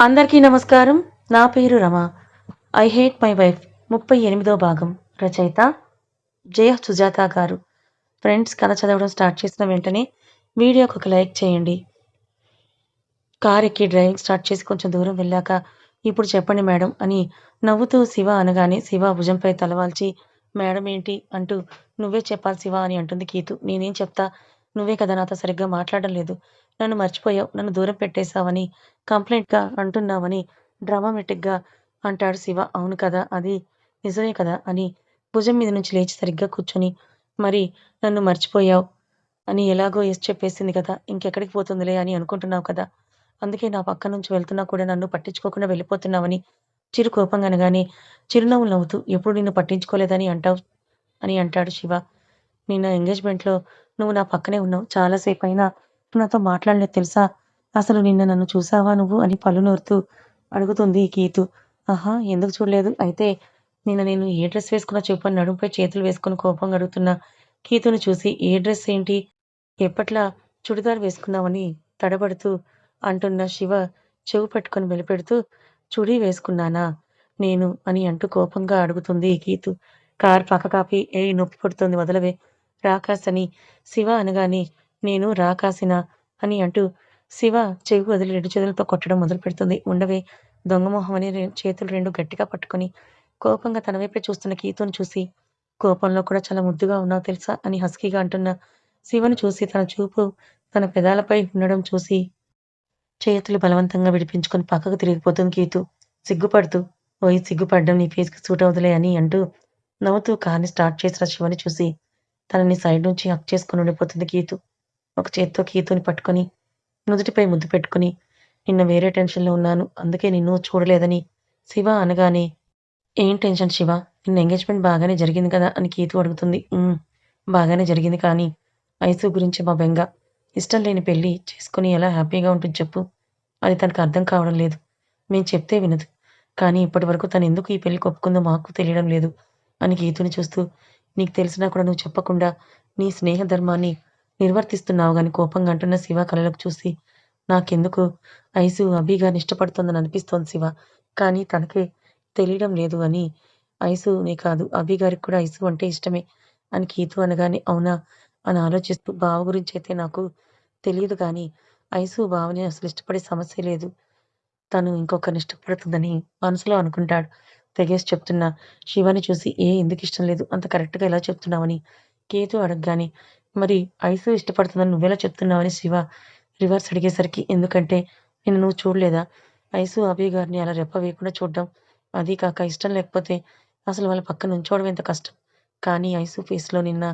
అందరికీ నమస్కారం. నా పేరు Rama. I hate my wife ముప్పై ఎనిమిదో భాగం. రచయిత జయ సుజాత గారు. ఫ్రెండ్స్ కథ చదవడం స్టార్ట్ చేసిన వెంటనే వీడియోకి ఒక లైక్ చేయండి. కార్ ఎక్కి డ్రైవింగ్ స్టార్ట్ చేసి కొంచెం దూరం వెళ్ళాక ఇప్పుడు చెప్పండి మేడం అని నవ్వుతూ శివ అనగానే శివ భుజంపై తలవాల్చి మేడం ఏంటి? అంటూ నువ్వే చెప్పాలి శివ అని అంటుంది కీతు. నేనేం చెప్తా? నువ్వే కదా నాతో సరిగ్గా మాట్లాడడం లేదు. నన్ను మర్చిపోయావు నన్ను దూరం పెట్టేశావని కంప్లైంట్గా అంటున్నావని డ్రామామెటిక్గా అంటాడు శివ. అవును కదా అది నిజమే కదా అని భుజం మీద నుంచి లేచి సరిగ్గా కూర్చొని మరి నన్ను మర్చిపోయావు అని ఎలాగో ఎస్ చెప్పేసింది కదా ఇంకెక్కడికి పోతుందిలే అని అనుకుంటున్నావు కదా. అందుకే నా పక్క నుంచి వెళ్తున్నా కూడా నన్ను పట్టించుకోకుండా వెళ్ళిపోతున్నావని చిరు కోపంగా అనగానే చిరునవ్వు నవ్వుతూ ఎప్పుడు నిన్ను పట్టించుకోలేదని అంటావు అని అంటాడు శివ. నిన్న ఎంగేజ్మెంట్లో నువ్వు నా పక్కనే ఉన్నావు చాలాసేపు అయినా నాతో మాట్లాడలేదు తెలుసా? అసలు నిన్న నన్ను చూసావా నువ్వు అని పళ్ళు నోరుతూ అడుగుతుంది కీతు. ఆహా ఎందుకు చూడలేదు? అయితే నిన్న నేను ఏ డ్రెస్ వేసుకున్నా చెప్పు అని నడుంపై చేతులు వేసుకుని కోపంగా అడుగుతున్న. కీతుని చూసి ఏ డ్రెస్ ఏంటి? ఎప్పట్లా చుడిదార్ వేసుకున్నావని తడబడుతూ అంటున్న శివ చెవు పట్టుకొని వెలిపెడుతూ చుడీ వేసుకున్నానా? నేను అని అంటూ కోపంగా అడుగుతుంది కీతు. కార్ పక్క కాపి ఏ నొప్పి పుడుతుంది వదలవే. రాకాస్ అని శివ అనగానే నేను రాకాసినా అని అంటూ శివ చెవి వదిలి రెండు చేతులతో కొట్టడం మొదలు పెడుతుంది ఉండవే దొంగమొహం అని చేతులు రెండు గట్టిగా పట్టుకొని కోపంగా తన వైపే చూస్తున్న కీతును చూసి కోపంలో కూడా చాలా ముద్దుగా ఉన్నావు తెలుసా అని హస్కీగా అంటున్న శివను చూసి తన చూపు తన పెదాలపై ఉండడం చూసి చేతులు బలవంతంగా విడిపించుకొని పక్కకు తిరిగిపోతుంది కీతు. సిగ్గుపడుతూ ఓయ్ సిగ్గుపడ్డం నీ ఫేస్కి సూట్ అవుతులే అని అంటూ నవ్వుతూ కార్ని స్టార్ట్ చేసిన శివని చూసి తనని సైడ్ నుంచి హక్ చేసుకుని ఉండిపోతుంది కీతు. ఒక చేత్తో కీతుని పట్టుకొని నుదుటిపై ముద్దు పెట్టుకుని నిన్న వేరే టెన్షన్లో ఉన్నాను అందుకే నిన్ను చూడలేదని శివ అనగానే ఏం టెన్షన్ శివ? నిన్న ఎంగేజ్మెంట్ బాగానే జరిగింది కదా? అని కీతు అడుగుతుంది. బాగానే జరిగింది కానీ ఐసు గురించి మా బెంగ ఇష్టం లేని పెళ్ళి చేసుకుని ఎలా హ్యాపీగా ఉంటుంది చెప్పు? అది తనకు అర్థం కావడం లేదు. మేము చెప్తే వినదు. కానీ ఇప్పటి వరకు తను ఎందుకు ఈ పెళ్ళి ఒప్పుకుందో మాకు తెలియడం లేదు అని గీతుని చూస్తూ నీకు తెలిసినా కూడా నువ్వు చెప్పకుండా నీ స్నేహ ధర్మాన్ని నిర్వర్తిస్తున్నావు గాని కోపంగా అంటున్న శివ కళలకు చూసి నాకెందుకు? ఐసు అభి గారిని ఇష్టపడుతుందని అనిపిస్తోంది శివ. కానీ తనకే తెలియడం లేదు అని. ఐసునే కాదు అభి గారికి కూడా ఐసు అంటే ఇష్టమే అని కీతు అనగానే అవునా అని ఆలోచిస్తూ బావ గురించి అయితే నాకు తెలియదు కానీ ఐసు బావని అసలు ఇష్టపడే సమస్య లేదు. తను ఇంకొకరిని ఇష్టపడుతుందని మనసులో అనుకుంటాడు తెగేసి చెప్తున్నా శివని చూసి ఏ ఎందుకు ఇష్టం లేదు? అంత కరెక్ట్గా ఎలా చెప్తున్నావని కేతు అడగగానే మరి ఐసు ఇష్టపడుతుందని నువ్వెలా చెప్తున్నావని శివ రివర్స్ అడిగేసరికి ఎందుకంటే నేను నువ్వు చూడలేదా? ఐసు అభి గారిని అలా రెప్ప వేయకుండా చూడడం అది కాక ఇష్టం లేకపోతే అసలు వాళ్ళ పక్కన నుంచోవడం ఎంత కష్టం? కానీ ఐసు ఫేస్లో నిన్న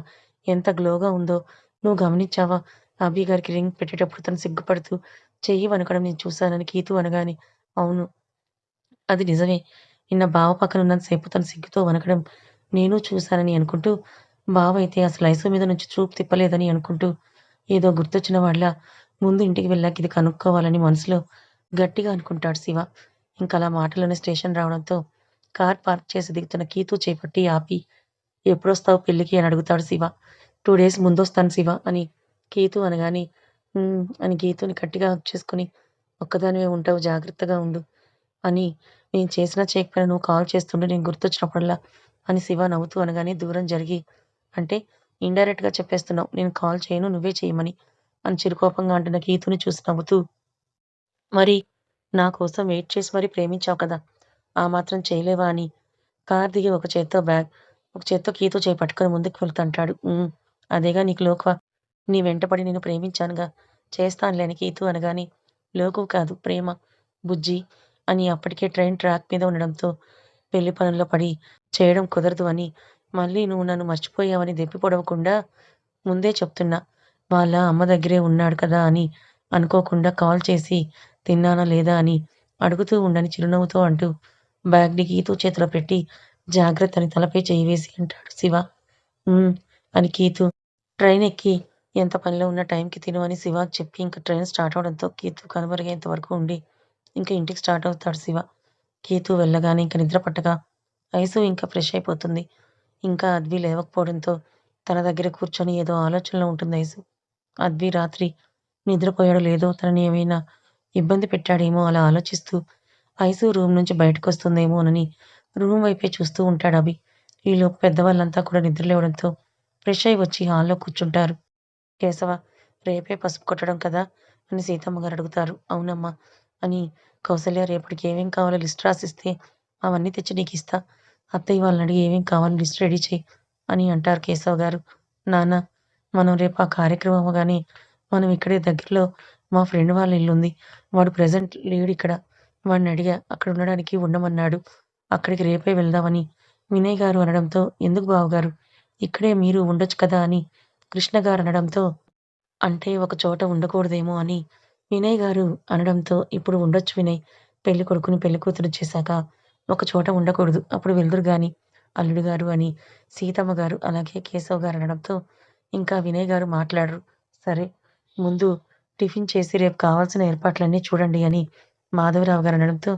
ఎంత గ్లోగా ఉందో నువ్వు గమనించావా? అభి గారికి రింగ్ పెట్టేటప్పుడు తను సిగ్గుపడుతూ చెయ్యి వనకడం నేను చూశానని కీతు అనగానే అవును అది నిజమే. నిన్న బావ పక్కన ఉన్నంతసేపు తను సిగ్గుతో వనకడం నేను చూశానని అనుకుంటూ బావ అయితే అసలు ఐసు మీద నుంచి చూపు తిప్పలేదని అనుకుంటూ ఏదో గుర్తొచ్చిన వాళ్ళ ముందు ఇంటికి వెళ్ళాక ఇది కనుక్కోవాలని మనసులో గట్టిగా అనుకుంటాడు శివ. ఇంకా అలా మాటలోనే స్టేషన్ రావడంతో కార్ పార్క్ చేసి దిగుతున్న కీతు చేపట్టి ఆపి ఎప్పుడొస్తావు పెళ్ళికి? అని అడుగుతాడు శివ. టూ డేస్ ముందొస్తాను శివ అని కీతు అనగాని అని గీతుని గట్టిగా చేసుకుని ఒక్కదానివే ఉంటావు జాగ్రత్తగా ఉండు అని నేను చేసినా చేయకపోయినా నువ్వు కాల్ చేస్తుంటే నేను గుర్తొచ్చినప్పుడల్లా అని శివ నవ్వుతూ అనగానే దూరం జరిగి అంటే ఇండైరెక్ట్గా చెప్పేస్తున్నావు. నేను కాల్ చేయను నువ్వే చేయమని అని చిరుకోపంగా అంటున్న గీతుని చూసి నవ్వుతూ మరి నా కోసం వెయిట్ చేసి మరీ ప్రేమించావు కదా. ఆ మాత్రం చేయలేవా అని కార్ దిగి ఒక చేత్తో బ్యాగ్ ఒక చేత్తో కీతో చేయి ముందుకు వెళ్తుంటాడు అదేగా నీకు లోకువా? నీ వెంటపడి నేను ప్రేమించానుగా. చేస్తానులేని కీతు అనగానే లోకు కాదు ప్రేమ బుజ్జి అని అప్పటికే ట్రైన్ ట్రాక్ మీద ఉండడంతో పెళ్ళి పనుల్లో పడి చేయడం కుదరదు అని మళ్ళీ నువ్వు నన్ను మర్చిపోయావని దెప్పి పొడవకుండా ముందే చెప్తున్నా. వాళ్ళ అమ్మ దగ్గరే ఉన్నాడు కదా అని అనుకోకుండా కాల్ చేసి తిన్నానా లేదా అని అడుగుతూ ఉండని చిరునవ్వుతో అంటూ బ్యాగ్ని కీతు చేతిలో పెట్టి జాగ్రత్త అని తలపై చేయి వేసి అంటాడు శివ. అని కీతు ట్రైన్ ఎక్కి ఎంత పనిలో ఉన్న టైంకి తిను అని శివ చెప్పి ఇంకా ట్రైన్ స్టార్ట్ అవడంతో కీతు కనుమరుగేంత వరకు ఉండి ఇంకా ఇంటికి స్టార్ట్ అవుతాడు శివ. కీతు వెళ్ళగానే ఇంకా నిద్ర పట్టగా ఐసు ఇంకా ఫ్రెష్ అయిపోతుంది. ఇంకా అద్వి లేవకపోవడంతో తన దగ్గర కూర్చొని ఏదో ఆలోచనలో ఉంటుంది ఐసు అద్వి రాత్రి నిద్రపోయాడో లేదో తనని ఏమైనా ఇబ్బంది పెట్టాడేమో అలా ఆలోచిస్తూ ఐసు రూమ్ నుంచి బయటకొస్తుందేమోనని రూమ్ వైపే చూస్తూ ఉంటాడు అభి. ఈలోపు పెద్దవాళ్ళంతా కూడా నిద్రలేవడంతో ఫ్రెష్ అయి వచ్చి హాల్లో కూర్చుంటారు. కేశవ రేపే పసుపు కొట్టడం కదా అని సీతమ్మ గారు అడుగుతారు. అవునమ్మా అని కౌసల్య రేపటికి ఏమేం కావాలో లిస్ట్ రాసిస్తే అవన్నీ తెచ్చి నీకిస్తా. అత్తయ్య వాళ్ళని అడిగి ఏమేం కావాలో లిస్ట్ రెడీ చేయి అని అంటారు కేశవ్ గారు. నాన్న మనం రేపు ఆ కార్యక్రమం అవగానే మనం ఇక్కడే దగ్గరలో మా ఫ్రెండ్ వాళ్ళ ఇల్లుంది. వాడు ప్రెజెంట్ లేడిక్కడ. వాడిని అడిగా అక్కడ ఉండడానికి ఉండమన్నాడు. అక్కడికి రేపే వెళ్దామని వినయ్ గారు అనడంతో ఎందుకు బావగారు ఇక్కడే మీరు ఉండొచ్చు కదా అని కృష్ణ గారు అనడంతో అంటే ఒక చోట ఉండకూడదేమో అని వినయ్ గారు అనడంతో ఇప్పుడు ఉండొచ్చు వినయ్ పెళ్ళి కొడుకుని పెళ్ళి కూతురు చేశాక ఒక చోట ఉండకూడదు. అప్పుడు వెళ్దురు గాని అల్లుడు గారు అని సీతమ్మ గారు అలాగే కేశవ్ గారు అనడంతో ఇంకా వినయ్ గారు మాట్లాడరు. సరే ముందు టిఫిన్ చేసి రేపు కావాల్సిన ఏర్పాట్లన్నీ చూడండి అని మాధవరావు గారు అనడంతో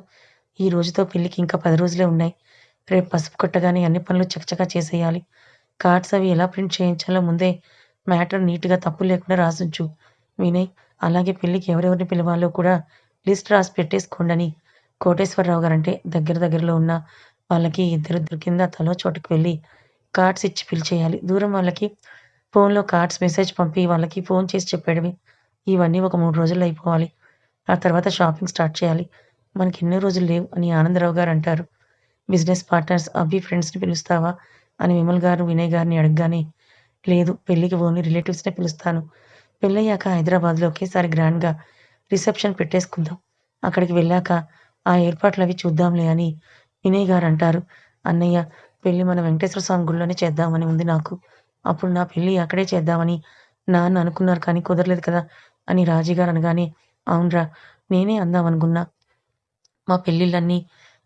ఈ రోజుతో పెళ్ళికి ఇంకా పది రోజులే ఉన్నాయి. రేపు పసుపు కొట్టగానే అన్ని పనులు చకచకా చేసేయాలి. కార్డ్స్ అవి ఎలా ప్రింట్ చేయించాలో ముందే మ్యాటర్ నీట్‌గా తప్పులు లేకుండా రాసుంచు. వినయ్ అలాగే పెళ్ళికి ఎవరెవరిని పిలవాలో కూడా లిస్ట్ రాసి పెట్టేసుకోండని కోటేశ్వరరావు గారంటే దగ్గర దగ్గరలో ఉన్న వాళ్ళకి ఇద్దరు కింద తలో చోటుకి వెళ్ళి కార్డ్స్ ఇచ్చి పిలిచేయాలి. దూరం వాళ్ళకి ఫోన్‌లో కార్డ్స్ మెసేజ్ పంపి వాళ్ళకి ఫోన్ చేసి చెప్పేయడమే. ఇవన్నీ ఒక మూడు రోజుల్లో అయిపోవాలి. ఆ తర్వాత షాపింగ్ స్టార్ట్ చేయాలి. మనకి ఎన్నో రోజులు లేవు అని ఆనందరావు గారు అంటారు. బిజినెస్ పార్ట్నర్స్, అవి ఫ్రెండ్స్‌ని పిలుస్తావా? అని విమల్ గారు, వినయ్ గారిని అడగగానే లేదు పెళ్ళికి ఓన్లీ రిలేటివ్స్‌నే పిలుస్తాను. పెళ్ళయ్యాక హైదరాబాద్‌లో ఒకేసారి గ్రాండ్‌గా రిసెప్షన్ పెట్టేసుకుందాం. అక్కడికి వెళ్ళాక ఆ ఏర్పాట్లు అవి చూద్దాంలే అని వినయ్ గారు అంటారు. అన్నయ్య పెళ్ళి మన వెంకటేశ్వర స్వామి గుడిలోనే చేద్దామని ఉంది నాకు. అప్పుడు నా పెళ్ళి అక్కడే చేద్దామని నాన్న అనుకున్నారు కానీ కుదరలేదు కదా! అని రాజీ గారు అనగానే అవునురా నేనే అందామనుకున్నా. మా పెళ్ళిళ్ళన్నీ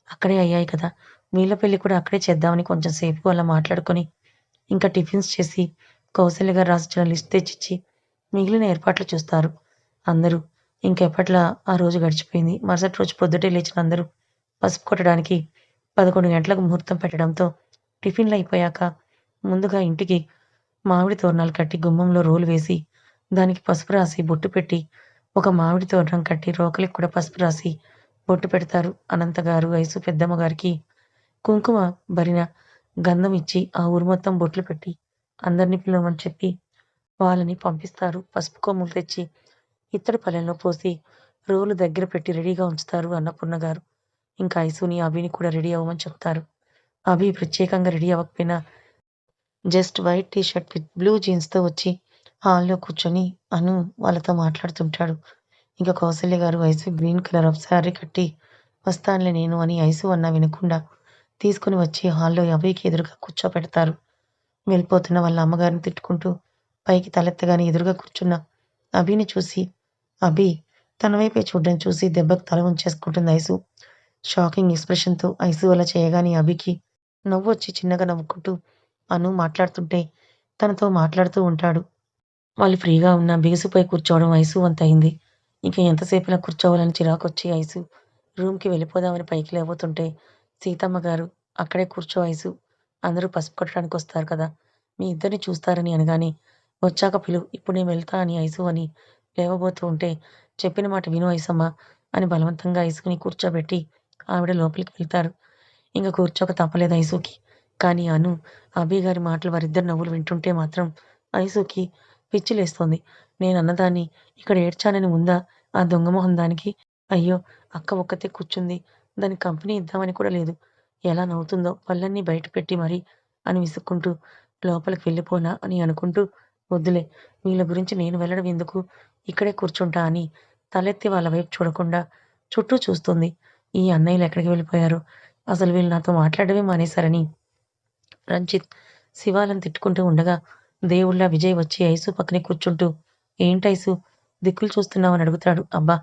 అక్కడే అయ్యాయి కదా! వీళ్ళ పెళ్ళి కూడా అక్కడే చేద్దామని కొంచెం సేపు అలా మాట్లాడుకొని ఇంకా టిఫిన్స్ చేసి కౌసల్య గారు రాసిచ్చిన లిస్ట్ తెచ్చిచ్చి మిగిలిన ఏర్పాట్లు చూస్తారు. అందరూ ఇంకెప్పట్లా ఆ రోజు గడిచిపోయింది. మరుసటి రోజు పొద్దుటే లేచిన అందరూ పసుపు కొట్టడానికి పదకొండు గంటలకు ముహూర్తం పెట్టడంతో టిఫిన్లు అయిపోయాక ముందుగా ఇంటికి మామిడి తోరణాలు కట్టి గుమ్మంలో రోలు వేసి దానికి పసుపు రాసి బొట్టు పెట్టి ఒక మామిడి తోరణం కట్టి రోకలికి కూడా పసుపు రాసి బొట్టు పెడతారు. అనంత గారు, పెద్దమ్మ గారికి కుంకుమ భరిన గంధం ఇచ్చి ఆ ఊరు మొత్తం బొట్లు పెట్టి అందరినీ పిలవమని చెప్పి వాళ్ళని పంపిస్తారు. పసుపు కొమ్ములు తెచ్చి ఇత్తడి పళ్ళెంలో పోసి రోలు దగ్గర పెట్టి రెడీగా ఉంచుతారు అన్నపూర్ణ గారు. ఇంకా ఐసుని, అభిని కూడా రెడీ అవ్వమని చెప్తారు. అభి ప్రత్యేకంగా రెడీ అవ్వకపోయినా just white T shirt with blue జీన్స్‌తో వచ్చి హాల్‌లో కూర్చొని అను వాళ్ళతో మాట్లాడుతుంటాడు. ఇంకా Kausalya garu ice green colour of sari కట్టి వస్తానులే నేను అని ఐసు అన్న వినకుండా తీసుకుని వచ్చి హాల్‌లో అభికి ఎదురుగా కూర్చోబెడతారు వెళ్ళిపోతున్న వాళ్ళ అమ్మగారిని తిట్టుకుంటూ పైకి తలెత్తగానే ఎదురుగా కూర్చున్న అభిని చూసి అభి తన వైపే చూడడం చూసి దెబ్బకు తల ఉంచేసుకుంటుంది ఐసు. షాకింగ్ ఎక్స్‌ప్రెషన్‌తో ఐసు అలా చేయగానే అభికి నవ్వు వచ్చి చిన్నగా నవ్వుకుంటూ అను మాట్లాడుతుంటే తనతో మాట్లాడుతూ ఉంటాడు. వాళ్ళు ఫ్రీగా ఉన్న బిగుసుపై కూర్చోవడం ఐసు వంతయింది. ఇంక ఎంతసేపయినా కూర్చోవాలని చిరాకొచ్చి ఐసు రూమ్‌కి వెళ్ళిపోదామని పైకి లేవబోతుంటే సీతమ్మ గారు అక్కడే కూర్చో ఐసు. అందరూ పసుపు కొట్టడానికొస్తారు కదా! మీ ఇద్దరిని చూస్తారని అనగానే వచ్చాక పిలు ఇప్పుడు నేను వెళ్తా అని ఐసు అని లేవబోతూ ఉంటే చెప్పిన మాట విను ఐసమ్మ అని బలవంతంగా ఐసుకుని కూర్చోబెట్టి ఆవిడ లోపలికి వెళ్తారు. ఇంకా కూర్చోక తప్పలేదు ఐసుకి. కానీ అను, అభి గారి మాటలు వారిద్దరు నవ్వులు వింటుంటే మాత్రం ఐసుకి పిచ్చిలేస్తోంది నేను అన్నదాన్ని ఇక్కడ ఏడ్చానని ఉందా ఆ దొంగ మొహం దానికి? అయ్యో! అక్క ఒక్కతే కూర్చుంది. దాని కంపెనీ ఇద్దామని కూడా లేదు. ఎలా నవ్వుతుందో పళ్ళన్నీ బయట పెట్టి మరీ అని విసుక్కుంటూ లోపలికి వెళ్ళిపోనా అని అనుకుంటూ వద్దులే వీళ్ళ గురించి నేను వెళ్ళడం ఎందుకు? ఇక్కడే కూర్చుంటా అని తలెత్తి వాళ్ళ వైపు చూడకుండా చుట్టూ చూస్తుంది. ఈ అన్నయ్యలు ఎక్కడికి వెళ్ళిపోయారు అసలు వీళ్ళు నాతో మాట్లాడడమే మానేశారని రంజిత్ శివాలను తిట్టుకుంటూ ఉండగా దేవుళ్ళ విజయ్ వచ్చి ఐసు పక్కనే కూర్చుంటూ ఏంటైసు దిక్కులు చూస్తున్నావని అడుగుతాడు. అబ్బా!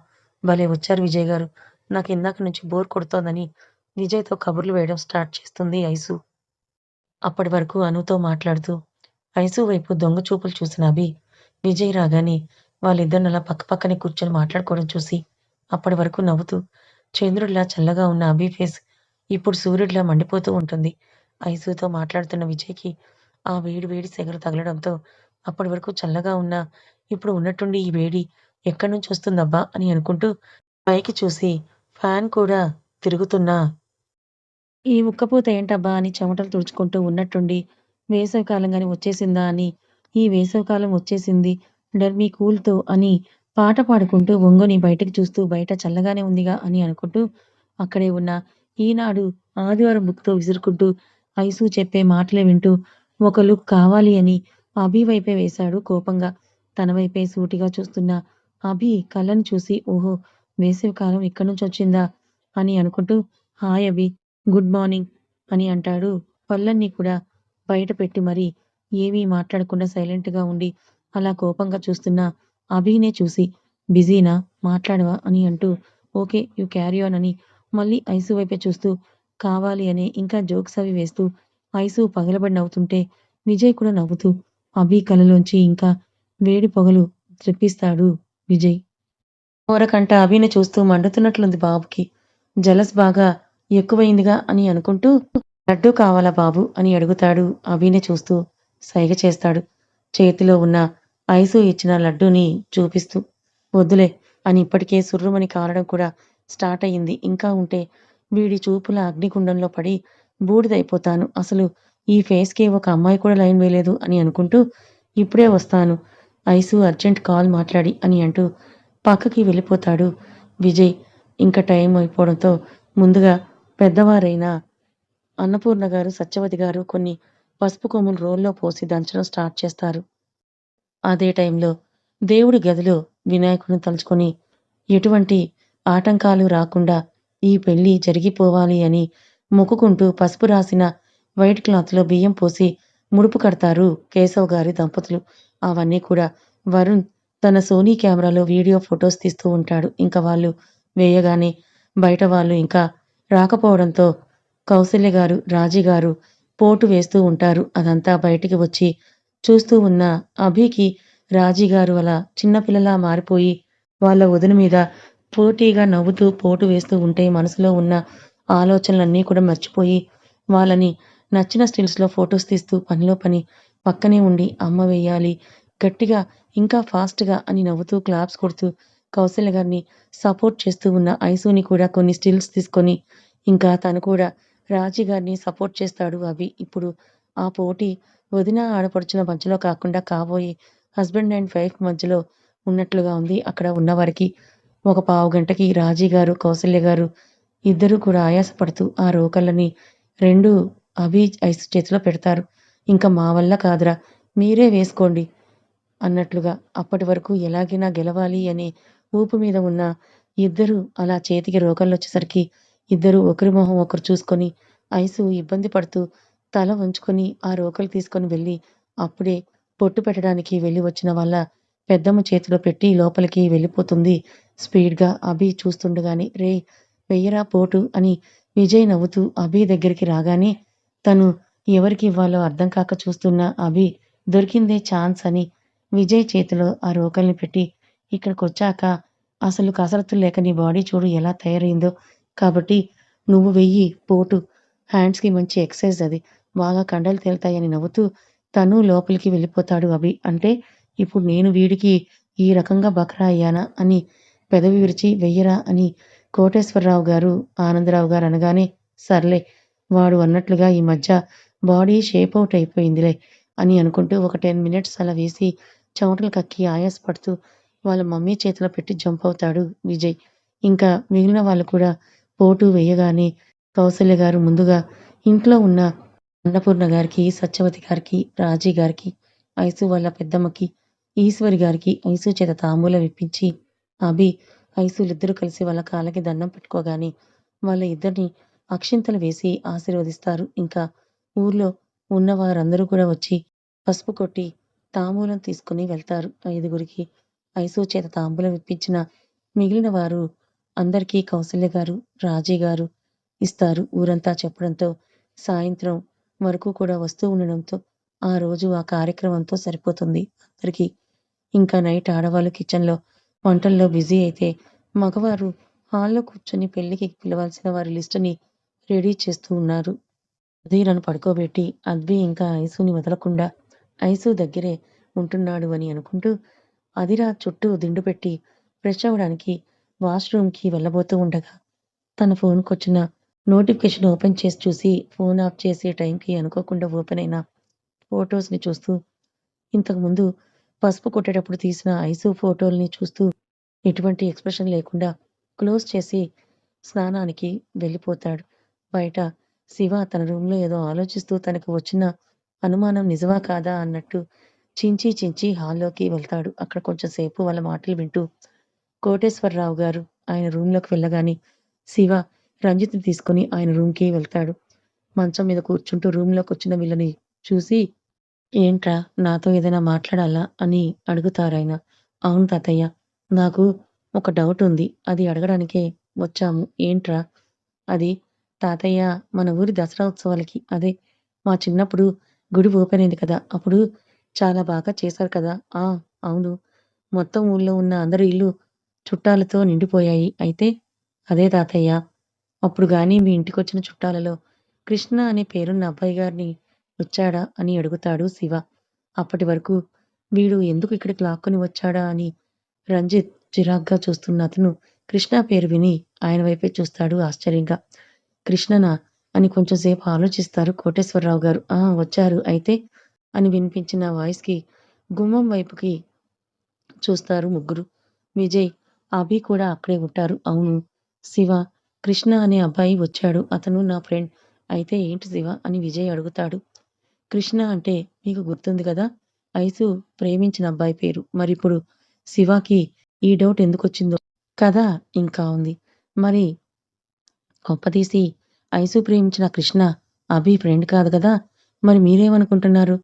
భలే వచ్చారు విజయ్ గారు. నాకు ఇందాక నుంచి బోర్ కొడుతోందని విజయ్‌తో కబుర్లు వేయడం స్టార్ట్ చేస్తుంది ఐసు. అప్పటి వరకు అనుతో మాట్లాడుతూ ఐసు వైపు దొంగ చూపులు చూసిన అభి విజయ్ రాగానే వాళ్ళిద్దరిని అలా పక్కపక్కనే కూర్చొని మాట్లాడుకోవడం చూసి అప్పటి వరకు నవ్వుతూ చంద్రుడిలా చల్లగా ఉన్న అభి ఫేస్ ఇప్పుడు సూర్యుడిలా మండిపోతూ ఉంటుంది. ఐసుతో మాట్లాడుతున్న విజయ్‌కి ఆ వేడి వేడి సెగలు తగలడంతో అప్పటి వరకు చల్లగా ఉన్న ఇప్పుడు ఉన్నట్టుండి ఈ వేడి ఎక్కడి నుంచి వస్తుందబ్బా అని అనుకుంటూ పైకి చూసి ఫ్యాన్ కూడా తిరుగుతున్నా. ఈ ఉక్కపోత ఏంటబ్బా? అని చెమటలు తుడుచుకుంటూ ఉన్నట్టుండి వేసవికాలం కానీ వచ్చేసిందా? అని ఈ వేసవికాలం వచ్చేసింది. డర్మీ కూల్తో అని పాట పాడుకుంటూ ఒంగోని బయటకు చూస్తూ బయట చల్లగానే ఉందిగా అని అనుకుంటూ అక్కడే ఉన్న ఈనాడు ఆదివారం బుక్తో విసురుకుంటూ ఐసు చెప్పే మాటలే వింటూ ఒక లుక్ కావాలి అని అభి వైపే వేశాడు కోపంగా. తన వైపే సూటిగా చూస్తున్న అభి కళ్ళను చూసి ఓహో వేసవి కాలం ఇక్కడి నుంచి వచ్చిందా అని అనుకుంటూ హాయ్ అభి గుడ్ మార్నింగ్ అని అంటాడు. పళ్ళన్నీ కూడా బయట పెట్టి మరి ఏమీ మాట్లాడకుండా సైలెంట్గా ఉండి అలా కోపంగా చూస్తున్న అభినే చూసి బిజీనా? మాట్లాడవా? అని అంటూ ఓకే యు క్యారీ ఆన్ అని మళ్ళీ ఐసు వైపే చూస్తూ కావాలి అని ఇంకా జోక్స్ అవి వేస్తూ ఐసు పగలబడి నవ్వుతుంటే విజయ్ కూడా నవ్వుతూ అభి కలలోంచి ఇంకా వేడి పొగలు తెప్పిస్తాడు విజయ్. ఓరకంట అభిని చూస్తూ మండుతున్నట్లుంది బాబుకి. జలస్ బాగా ఎక్కువైందిగా అని అనుకుంటూ లడ్డు కావాలా బాబు? అని అడుగుతాడు అభిని చూస్తూ సైగ చేస్తాడు. చేతిలో ఉన్న ఐసు ఇచ్చిన లడ్డూని చూపిస్తూ వద్దులే అని ఇప్పటికే సుర్రుమని కారడం కూడా స్టార్ట్ అయ్యింది. ఇంకా ఉంటే వీడి చూపుల అగ్నిగుండంలో పడి బూడిదైపోతాను. అసలు ఈ ఫేస్కి ఒక అమ్మాయి కూడా లైన్ వేయలేదు అని అనుకుంటూ ఇప్పుడే వస్తాను. ఐసు అర్జెంట్ కాల్ మాట్లాడి అని అంటూ పక్కకి వెళ్ళిపోతాడు విజయ్. ఇంకా టైం అయిపోవడంతో ముందుగా పెద్దవారైన అన్నపూర్ణ గారు సత్యవతి గారు కొన్ని పసుపు కొమ్ములు రోల్లో పోసి దంచడం స్టార్ట్ చేస్తారు. అదే టైంలో దేవుడి గదిలో వినాయకుడిని తలుచుకొని ఎటువంటి ఆటంకాలు రాకుండా ఈ పెళ్ళి జరిగిపోవాలి అని మొక్కుకుంటూ పసుపు రాసిన వైట్ క్లాత్లో బియ్యం పోసి ముడుపు కడతారు కేశవ్ గారి దంపతులు. అవన్నీ కూడా వరుణ్ తన సోనీ కెమెరాలో వీడియో ఫొటోస్ తీస్తూ ఉంటాడు. ఇంకా వాళ్ళు వేయగానే బయట వాళ్ళు ఇంకా రాకపోవడంతో కౌశల్య గారు రాజీ గారు పోటు వేస్తూ ఉంటారు. అదంతా బయటికి వచ్చి చూస్తూ ఉన్న అభికి రాజీ గారు అలా చిన్నపిల్లలా మారిపోయి వాళ్ళ వదిన మీద పోటీగా నవ్వుతూ పోటు వేస్తూ ఉంటే మనసులో ఉన్న ఆలోచనలన్నీ కూడా మర్చిపోయి వాళ్ళని నచ్చిన స్టిల్స్లో ఫొటోస్ తీస్తూ పనిలో పని పక్కనే ఉండి అమ్మ వేయాలి గట్టిగా ఇంకా ఫాస్ట్గా అని నవ్వుతూ క్లాప్స్ కొడుతూ కౌశల్య గారిని సపోర్ట్ చేస్తూ ఉన్న ఐసుని కూడా కొన్ని స్టిల్స్ తీసుకొని ఇంకా తను కూడా రాజీ గారిని సపోర్ట్ చేస్తాడు అవి ఇప్పుడు ఆ పోటీ వదిన ఆడపడుచుల మధ్యలో కాకుండా కాబోయే హస్బెండ్ అండ్ వైఫ్ మధ్యలో ఉన్నట్లుగా ఉంది. అక్కడ ఉన్నవారికి ఒక పావు గంటకి రాజీ గారు కౌశల్య గారు ఇద్దరు కూడా ఆయాసపడుతూ ఆ రోకళ్ళని రెండు అభి ఐస్ చేతిలో పెడతారు. ఇంకా మా వల్ల కాదురా మీరే వేసుకోండి అన్నట్లుగా. అప్పటి వరకు ఎలాగైనా గెలవాలి అనే ఊపు మీద ఉన్న ఇద్దరు అలా చేతికి రోకళ్ళు వచ్చేసరికి ఇద్దరు ఒకరి మొహం ఒకరు చూసుకొని ఐసు ఇబ్బంది పడుతూ తల ఉంచుకొని ఆ రోకలు తీసుకొని వెళ్ళి అప్పుడే పొట్టు పెట్టడానికి వెళ్ళి వచ్చిన వాళ్ళ పెద్దమ్మ చేతిలో పెట్టి లోపలికి వెళ్ళిపోతుంది. స్పీడ్గా అభి చూస్తుండగానే రే వెయ్యరా పోటు అని విజయ్ నవ్వుతూ అభి దగ్గరికి రాగానే తను ఎవరికి ఇవ్వాలో అర్థం కాక చూస్తున్న అభి దొరికిందే ఛాన్స్ అని విజయ్ చేతిలో ఆ రోకల్ని పెట్టి ఇక్కడికి వచ్చాక అసలు కసరత్తులు లేక నీ బాడీ చూడు ఎలా తయారైందో. కాబట్టి నువ్వు వెయ్యి పోటు హ్యాండ్స్కి మంచి ఎక్సర్సైజ్ అది. బాగా కండలు తేలుతాయని నవ్వుతూ తను లోపలికి వెళ్ళిపోతాడు అభి. అంటే ఇప్పుడు నేను వీడికి ఈ రకంగా బకరా అయ్యానా? అని పెదవి విరిచి వెయ్యరా? అని కోటేశ్వరరావు గారు ఆనందరావు గారు అనగానే సర్లే వాడు అన్నట్లుగా ఈ మధ్య బాడీ షేప్ అవుట్ అయిపోయిందిలే అని అనుకుంటూ ఒక టెన్ మినిట్స్ అలా వేసి చెమటలు కక్కి ఆయాసపడుతూ వాళ్ళ మమ్మీ చేతిలో పెట్టి జంప్ అవుతాడు విజయ్. ఇంకా మిగిలిన వాళ్ళు కూడా పోటు వేయగానే కౌసల్య గారు ముందుగా ఇంట్లో ఉన్న అన్నపూర్ణ గారికి సత్యవతి గారికి రాజీ గారికి ఐసు వాళ్ళ పెద్దమ్మకి ఈశ్వరి గారికి ఐసు చేత తాంబూలం ఇప్పించి అభి ఐసులిద్దరూ కలిసి వాళ్ళ కాళ్ళకి దండం పెట్టుకోగానే వాళ్ళ ఇద్దరిని అక్షింతలు వేసి ఆశీర్వదిస్తారు. ఇంకా ఊర్లో ఉన్న వారందరూ కూడా వచ్చి పసుపు కొట్టి తాంబూలం తీసుకుని వెళ్తారు. ఐదుగురికి ఐసు చేత తాంబూలం ఇప్పించిన మిగిలిన వారు అందరికీ కౌసల్య గారు రాజీ గారు ఇస్తారు. ఊరంతా చెప్పడంతో సాయంత్రం వరకు కూడా వస్తూ ఉండడంతో ఆ రోజు ఆ కార్యక్రమంతో సరిపోతుంది అందరికీ. ఇంకా నైట్ ఆడవాళ్ళు కిచెన్లో వంటల్లో బిజీ అయితే మగవారు హాల్లో కూర్చొని పెళ్ళికి పిలవాల్సిన వారి లిస్టుని రెడీ చేస్తూ ఉన్నారు. అధీరను పడుకోబెట్టి అద్వి ఇంకా ఐసుని వదలకుండా ఐసు దగ్గరే ఉంటున్నాడు అని అనుకుంటూ అదిరా చుట్టూ దిండు పెట్టి ఫ్రెష్ అవ్వడానికి వాష్రూమ్కి వెళ్ళబోతూ ఉండగా తన ఫోన్‌కొచ్చిన నోటిఫికేషన్ ఓపెన్ చేసి చూసి ఫోన్ ఆఫ్ చేసే టైంకి అనుకోకుండా ఓపెన్ అయిన ఫొటోస్ని చూస్తూ ఇంతకుముందు పసుపు కొట్టేటప్పుడు తీసిన ఐసు ఫోటోల్ని చూస్తూ ఎటువంటి ఎక్స్‌ప్రెషన్ లేకుండా క్లోజ్ చేసి స్నానానికి వెళ్ళిపోతాడు. బయట శివ తన రూమ్‌లో ఏదో ఆలోచిస్తూ తనకు వచ్చిన అనుమానం నిజమా కాదా అన్నట్టు చించి చించి హాల్లోకి వెళ్తాడు. అక్కడ కొంచెం సేపు వాళ్ళ మాటలు వింటూ కోటేశ్వరరావు గారు ఆయన రూమ్‌లోకి వెళ్ళగానే శివ రంజిత్‌ని తీసుకొని ఆయన రూమ్‌కి వెళ్తాడు. మంచం మీద కూర్చుంటూ రూమ్‌లోకొచ్చిన వీళ్ళని చూసి ఏంట్రా నాతో ఏదైనా మాట్లాడాలా అని అడుగుతారాయన. అవును తాతయ్య. నాకు ఒక డౌట్ ఉంది. అది అడగడానికే వచ్చాము. ఏంట్రా? అది తాతయ్య మన ఊరి దసరా ఉత్సవాలకి అదే మా చిన్నప్పుడు గుడి ఓపెన్ అయింది కదా! అప్పుడు చాలా బాగా చేశారు కదా! ఆ! అవును. మొత్తం ఊళ్ళో ఉన్న అందరి ఇల్లు చుట్టాలతో నిండిపోయాయి. అయితే అదే తాతయ్య. అప్పుడు గాని మీ ఇంటికొచ్చిన చుట్టాలలో కృష్ణ అనే పేరున్న అబ్బాయి గారిని వచ్చాడా అని అడుగుతాడు శివ. అప్పటి వరకు వీడు ఎందుకు ఇక్కడికి లాక్కుని వచ్చాడా అని రంజిత్ చిరాగ్గా చూస్తున్న అతను కృష్ణ పేరు విని ఆయన వైపే చూస్తాడు ఆశ్చర్యంగా. కృష్ణనా? అని కొంచెం సేపు ఆలోచిస్తారు కోటేశ్వరరావు గారు. ఆ! వచ్చారు. అయితే అని వినిపించిన వాయిస్‌కి గుమ్మం వైపుకి చూస్తారు ముగ్గురు. విజయ్, అభి కూడా అక్కడే ఉంటారు. అవును. శివ, కృష్ణ అనే అబ్బాయి వచ్చాడు. అతను నా ఫ్రెండ్. అయితే ఏంటి శివ అని విజయ్ అడుగుతాడు. కృష్ణ అంటే మీకు గుర్తుంది కదా ఐసు ప్రేమించిన అబ్బాయి పేరు. మరిప్పుడు శివకి ఈ డౌట్ ఎందుకు వచ్చిందో కదా ఇంకా ఉంది. మరి కొంపదీసి ఐసు ప్రేమించిన కృష్ణ అభి ఫ్రెండ్ కాదు కదా మరి మీరేమనుకుంటున్నారు?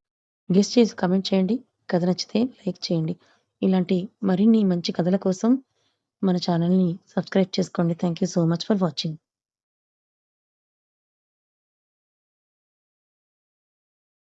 గెస్ట్ చేసి కమెంట్ చేయండి. కథ నచ్చితే లైక్ చేయండి. ఇలాంటి మరిన్ని మంచి కథల కోసం మన ఛానల్‌ని సబ్స్క్రైబ్ చేసుకోండి. Thank you so much for watching.